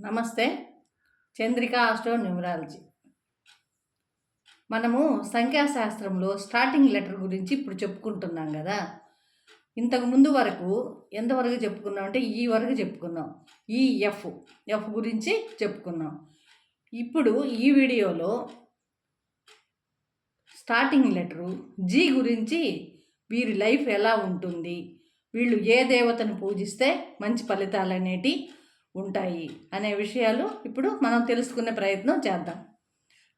నమస్తే. Chandrika astro numerology. మనము సంఖ్యాశాస్త్రంలో స్టార్టింగ్ లెటర్ గురించి ఇప్పుడు చెప్పుకుంటున్నాం కదా. ఇంతకు ముందు వరకు ఎంతవరకు చెప్పుకున్నాం అంటే ఈ వరకు చెప్పుకున్నాం. ఈ ఎఫ్ ఎఫ్ గురించి చెప్పుకున్నాం. ఇప్పుడు ఈ వీడియోలో స్టార్టింగ్ లెటరు జీ గురించి వీరి లైఫ్ ఎలా ఉంటుంది వీళ్ళు ఏ దేవతను పూజిస్తే మంచి ఫలితాలు అనేటి ఉంటాయి అనే విషయాలు ఇప్పుడు మనం తెలుసుకునే ప్రయత్నం చేద్దాం.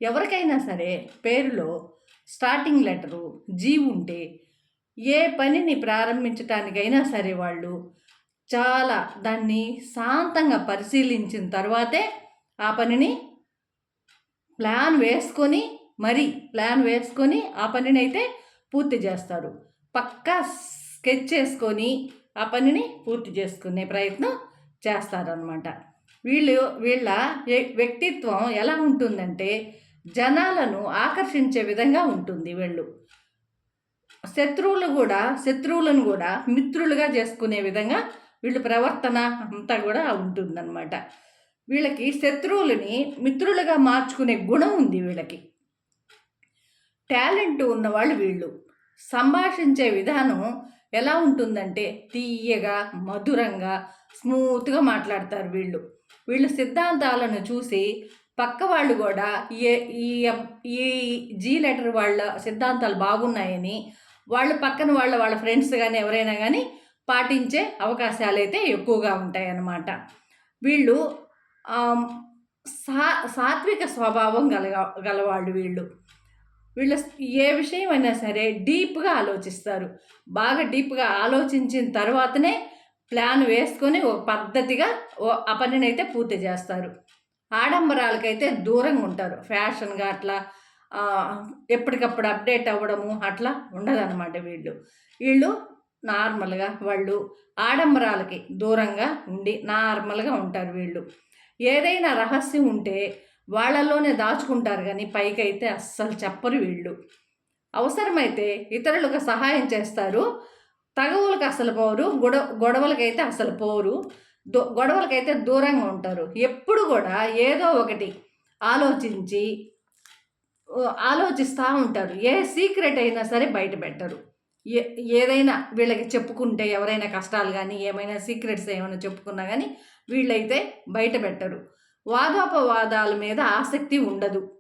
ఎవరికైనా సరే పేరులో స్టార్టింగ్ లెటరు జీ ఉంటే ఏ పనిని ప్రారంభించటానికైనా సరే వాళ్ళు చాలా దాన్ని శాంతంగా పరిశీలించిన తర్వాతే ఆ పనిని ప్లాన్ వేసుకొని మరి ప్లాన్ వేసుకొని ఆ పనిని అయితే పూర్తి చేస్తారు. పక్కా స్కెచ్ చేసుకొని ఆ పనిని పూర్తి చేసుకునే ప్రయత్నం చేస్తారనమాట వీళ్ళు వీళ్ళ వ్యక్తిత్వం ఎలా ఉంటుందంటే జనాలను ఆకర్షించే విధంగా ఉంటుంది వీళ్ళు. శత్రువులు కూడా శత్రువులను కూడా మిత్రులుగా చేసుకునే విధంగా వీళ్ళు ప్రవర్తన అంతా కూడా ఉంటుందన్నమాట. వీళ్ళకి శత్రువులని మిత్రులుగా మార్చుకునే గుణం ఉంది వీళ్ళకి. టాలెంట్ ఉన్నవాళ్ళు వీళ్ళు. సంభాషించే విధానం ఎలా ఉంటుందంటే తీయగా మధురంగా స్మూత్గా మాట్లాడతారు వీళ్ళు. వీళ్ళు సిద్ధాంతాలను చూసి పక్క వాళ్ళు కూడా ఏ ఈ ఈ జీ లెటర్ వాళ్ళ సిద్ధాంతాలు బాగున్నాయని వాళ్ళు పక్కన వాళ్ళ వాళ్ళ ఫ్రెండ్స్ కానీ ఎవరైనా కానీ పాటించే అవకాశాలు అయితే ఎక్కువగా ఉంటాయన్నమాట. వీళ్ళు సా సాత్విక స్వభావం గలగ గలవాళ్ళు వీళ్ళు. వీళ్ళ ఏ విషయం అయినా సరే డీప్గా ఆలోచిస్తారు. బాగా డీప్గా ఆలోచించిన తర్వాతనే ప్లాన్ వేసుకొని ఒక పద్ధతిగా ఓ ఆ పనిని అయితే పూర్తి చేస్తారు. ఆడంబరాలకైతే దూరంగా ఉంటారు. ఫ్యాషన్గా అట్లా ఎప్పటికప్పుడు అప్డేట్ అవ్వడము అట్లా ఉండదన్నమాట వీళ్ళు. వీళ్ళు నార్మల్గా వాళ్ళు ఆడంబరాలకి దూరంగా ఉండి నార్మల్గా ఉంటారు వీళ్ళు. ఏదైనా రహస్యం ఉంటే వాళ్ళలోనే దాచుకుంటారు కానీ పైకి అయితే అస్సలు చెప్పరు వీళ్ళు. అవసరమైతే ఇతరులకు సహాయం చేస్తారు. తగవులకు అసలు పోరు. గొడవ గొడవలకైతే అసలు పోరు. దూ గొడవలకైతే దూరంగా ఉంటారు. ఎప్పుడు కూడా ఏదో ఒకటి ఆలోచించి ఆలోచిస్తూ ఉంటారు. ఏ సీక్రెట్ అయినా సరే బయట పెట్టరు. ఏ ఏదైనా వీళ్ళకి చెప్పుకుంటే ఎవరైనా కష్టాలు కానీ ఏమైనా సీక్రెట్స్ ఏమైనా చెప్పుకున్నా కానీ వీళ్ళైతే బయట పెట్టరు. వాదోపవాదాల మీద ఆసక్తి ఉండదు.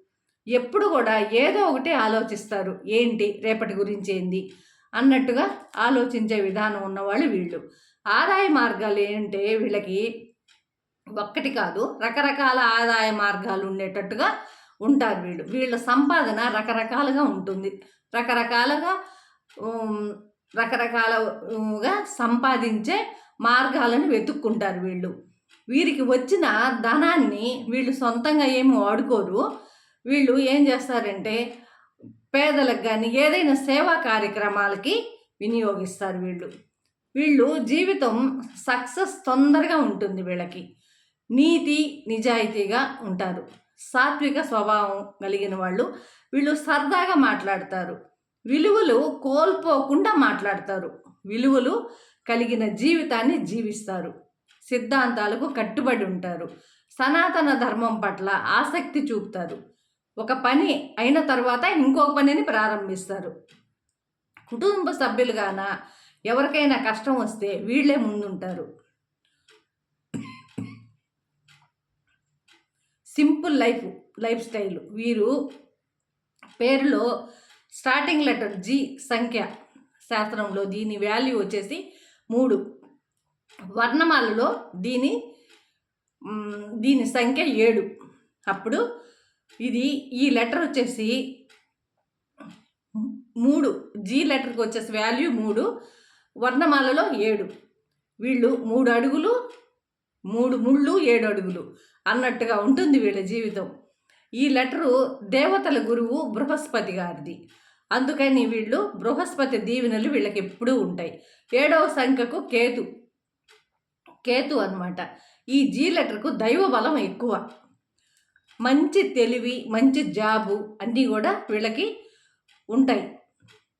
ఎప్పుడు కూడా ఏదో ఒకటి ఆలోచిస్తారు. ఏంటి? రేపటి గురించి ఏంది? అన్నట్టుగా ఆలోచించే విధానం ఉన్నవాళ్ళు వీళ్ళు. ఆదాయ మార్గాలు ఏంటంటే వీళ్ళకి ఒక్కటి కాదు రకరకాల ఆదాయ మార్గాలు ఉండేటట్టుగా ఉంటారు వీళ్ళు. వీళ్ళ సంపాదన రకరకాలుగా ఉంటుంది. రకరకాలుగా రకరకాలుగా సంపాదించే మార్గాలను వెతుక్కుంటారు వీళ్ళు. వీరికి వచ్చిన ధనాన్ని వీళ్ళు సొంతంగా ఏమి వాడుకోరు. వీళ్ళు ఏం చేస్తారంటే పేదలకు కానీ ఏదైనా సేవా కార్యక్రమాలకి వినియోగిస్తారు వీళ్ళు. వీళ్ళు జీవితం సక్సెస్ తొందరగా ఉంటుంది వీళ్ళకి. నీతి నిజాయితీగా ఉంటారు. సాత్విక స్వభావం కలిగిన వాళ్ళు వీళ్ళు సరదాగా మాట్లాడతారు. విలువలు కోల్పోకుండా మాట్లాడతారు. విలువలు కలిగిన జీవితాన్ని జీవిస్తారు. సిద్ధాంతాలకు కట్టుబడి ఉంటారు. సనాతన ధర్మం పట్ల ఆసక్తి చూపుతారు. ఒక పని అయిన తర్వాత ఇంకొక పనిని ప్రారంభిస్తారు. కుటుంబ సభ్యులుగాన ఎవరికైనా కష్టం వస్తే వీళ్ళే ముందుంటారు. Simple life life style. వీరు పేరులో స్టార్టింగ్ లెటర్ జి సంఖ్య శాస్త్రంలో దీని వాల్యూ వచ్చేసి మూడు. వర్ణమాలలో దీని దీని సంఖ్య ఏడు. అప్పుడు ఇది ఈ లెటర్ వచ్చేసి మూడు. జీ లెటర్కి వచ్చేసి వాల్యూ మూడు వర్ణమాలలో ఏడు. వీళ్ళు మూడు అడుగులు మూడు ముళ్ళు ఏడు అడుగులు అన్నట్టుగా ఉంటుంది వీళ్ళ జీవితం. ఈ లెటరు దేవతల గురువు బృహస్పతి గారిది. అందుకని వీళ్ళు బృహస్పతి దీవెనలు వీళ్ళకి ఎప్పుడూ ఉంటాయి. ఏడవ సంఖ్యకు కేతు. కేతు అనమాట ఈ జీ లెటర్కు దైవ బలం ఎక్కువ. మంచి తెలివి మంచి జాబు అన్నీ కూడా వీళ్ళకి ఉంటాయి.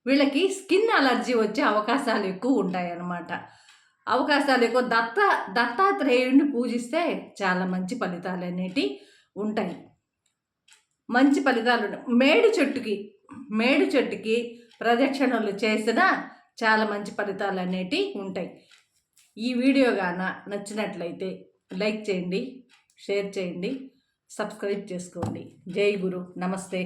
వీళ్ళకి స్కిన్ అలర్జీ వచ్చే అవకాశాలు ఎక్కువ ఉంటాయి అన్నమాట. అవకాశాలు ఎక్కువ. దత్త దత్తాత్రేయుడిని పూజిస్తే చాలా మంచి ఫలితాలు అనేటివి ఉంటాయి. మంచి ఫలితాలు మేడి చెట్టుకి మేడి చెట్టుకి ప్రదక్షిణలు చేసినా చాలా మంచి ఫలితాలు అనేటివి ఉంటాయి. ఈ వీడియో గాన నచ్చినట్లయితే లైక్ చేయండి షేర్ చేయండి సబ్స్క్రైబ్ చేసుకోండి. జై గురు. నమస్తే.